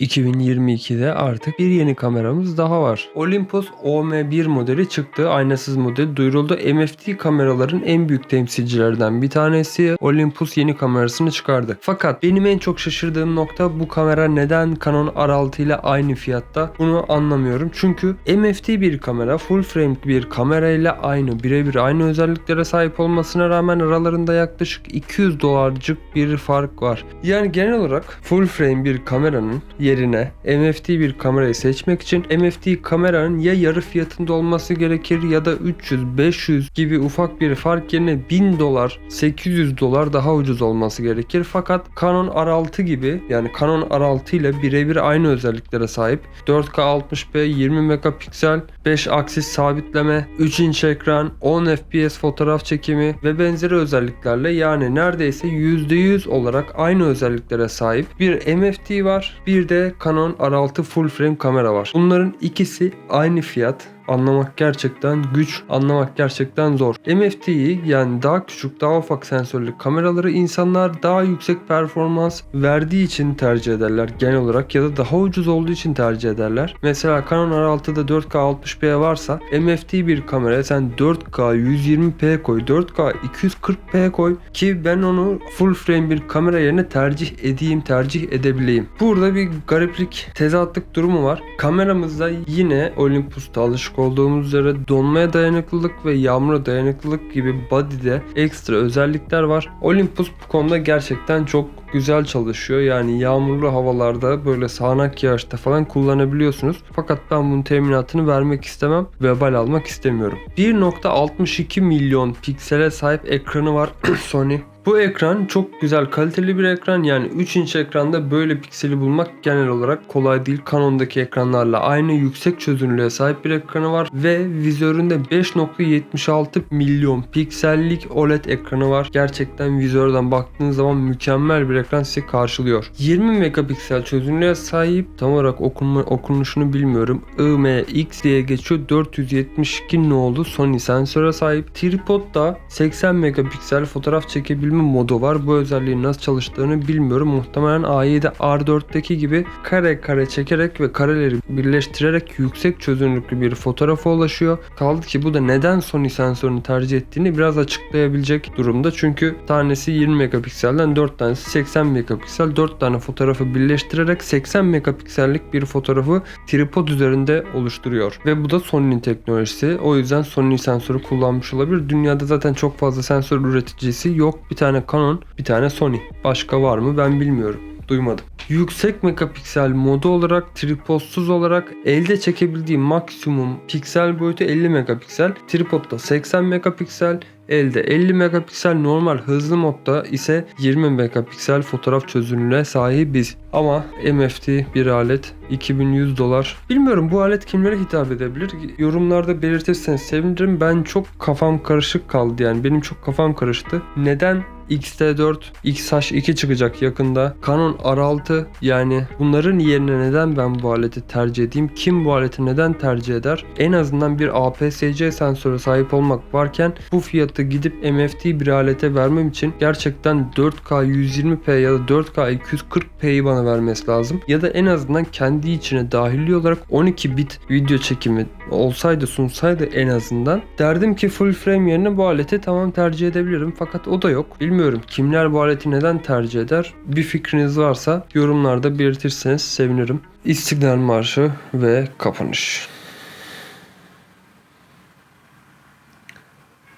2022'de artık bir yeni kameramız daha var. Olympus OM1 modeli çıktı. Aynasız model duyuruldu. MFT kameraların en büyük temsilcilerden bir tanesi Olympus yeni kamerasını çıkardı. Fakat benim en çok şaşırdığım nokta bu kamera neden Canon R6 ile aynı fiyatta bunu anlamıyorum. Çünkü MFT bir kamera full frame bir kamera ile aynı birebir aynı özelliklere sahip olmasına rağmen aralarında yaklaşık 200 dolarcık bir fark var. Yani genel olarak full frame bir kameranın yerine MFT bir kamerayı seçmek için MFT kameranın ya yarı fiyatında olması gerekir ya da 300-500 gibi ufak bir fark yerine 1000 dolar 800 dolar daha ucuz olması gerekir. Fakat Canon R6 gibi yani Canon R6 ile birebir aynı özelliklere sahip 4K 60p 20 megapiksel 5 aksis sabitleme 3 inç ekran 10 fps fotoğraf çekimi ve benzeri özelliklerle yani neredeyse %100 olarak aynı özelliklere sahip bir MFT var bir de Canon R6 full frame kamera var. Bunların ikisi aynı fiyat anlamak gerçekten güç, anlamak gerçekten zor. MFT'yi yani daha küçük, daha ufak sensörlü kameraları insanlar daha yüksek performans verdiği için tercih ederler genel olarak ya da daha ucuz olduğu için tercih ederler. Mesela Canon R6'da 4K 60p varsa MFT bir kameraya sen 4K 120p koy, 4K 240p koy ki ben onu full frame bir kamera yerine tercih edeyim, tercih edebileyim. Burada bir gariplik, tezatlık durumu var. Kameramızda yine Olympus'ta alışık olduğumuz üzere donmaya dayanıklılık ve yağmura dayanıklılık gibi body'de ekstra özellikler var. Olympus bu konuda gerçekten çok güzel çalışıyor. Yani yağmurlu havalarda böyle sağanak yağışta falan kullanabiliyorsunuz. Fakat ben bunun teminatını vermek istemem. Vebal almak istemiyorum. 1.62 milyon piksele sahip ekranı var Sony. Bu ekran çok güzel kaliteli bir ekran yani 3 inç ekranda böyle pikseli bulmak genel olarak kolay değil. Canon'daki ekranlarla aynı yüksek çözünürlüğe sahip bir ekranı var ve vizöründe 5.76 milyon piksellik OLED ekranı var. Gerçekten vizörden baktığınız zaman mükemmel bir ekran sizi karşılıyor. 20 megapiksel çözünürlüğe sahip tam olarak okunma, okunuşunu bilmiyorum. IMX diye geçiyor. 472 ne oldu? Sony sensöre sahip. Tripod da 80 megapiksel fotoğraf çekebilme modu var. Bu özelliğin nasıl çalıştığını bilmiyorum. Muhtemelen A7 R4'teki gibi kare kare çekerek ve kareleri birleştirerek yüksek çözünürlüklü bir fotoğrafa ulaşıyor. Kaldı ki bu da neden Sony sensörünü tercih ettiğini biraz açıklayabilecek durumda. Çünkü tanesi 20 megapikselden 4 tanesi 80 megapiksel. 4 tane fotoğrafı birleştirerek 80 megapiksellik bir fotoğrafı tripod üzerinde oluşturuyor. Ve bu da Sony'nin teknolojisi. O yüzden Sony sensörü kullanmış olabilir. Dünyada zaten çok fazla sensör üreticisi yok. Bir tane Canon, bir tane Sony. Başka var mı ben bilmiyorum duymadım. Yüksek megapiksel modu olarak tripodsuz olarak elde çekebildiği maksimum piksel boyutu 50 megapiksel. Tripodda 80 megapiksel, elde 50 megapiksel normal hızlı modda ise 20 megapiksel fotoğraf çözünürlüğüne sahibiz. Ama MFT bir alet 2100 dolar. Bilmiyorum bu alet kimlere hitap edebilir? Yorumlarda belirtirseniz sevinirim. Ben çok kafam karışık kaldı yani benim çok kafam karıştı. Neden X-T4, XH2 çıkacak yakında. Canon R6 yani bunların yerine neden ben bu aleti tercih edeyim? Kim bu aleti neden tercih eder? En azından bir APS-C sensörü sahip olmak varken bu fiyatı gidip MFT bir alete vermem için gerçekten 4K 120p ya da 4K 240p'yi bana vermesi lazım. Ya da en azından kendi içine dahili olarak 12 bit video çekimi olsaydı sunsaydı en azından derdim ki full frame yerine bu aleti tamam tercih edebilirim fakat o da yok. Bilmiyorum kimler bu aleti neden tercih eder? Bir fikriniz varsa yorumlarda belirtirseniz sevinirim. İstiklal Marşı ve kapanış.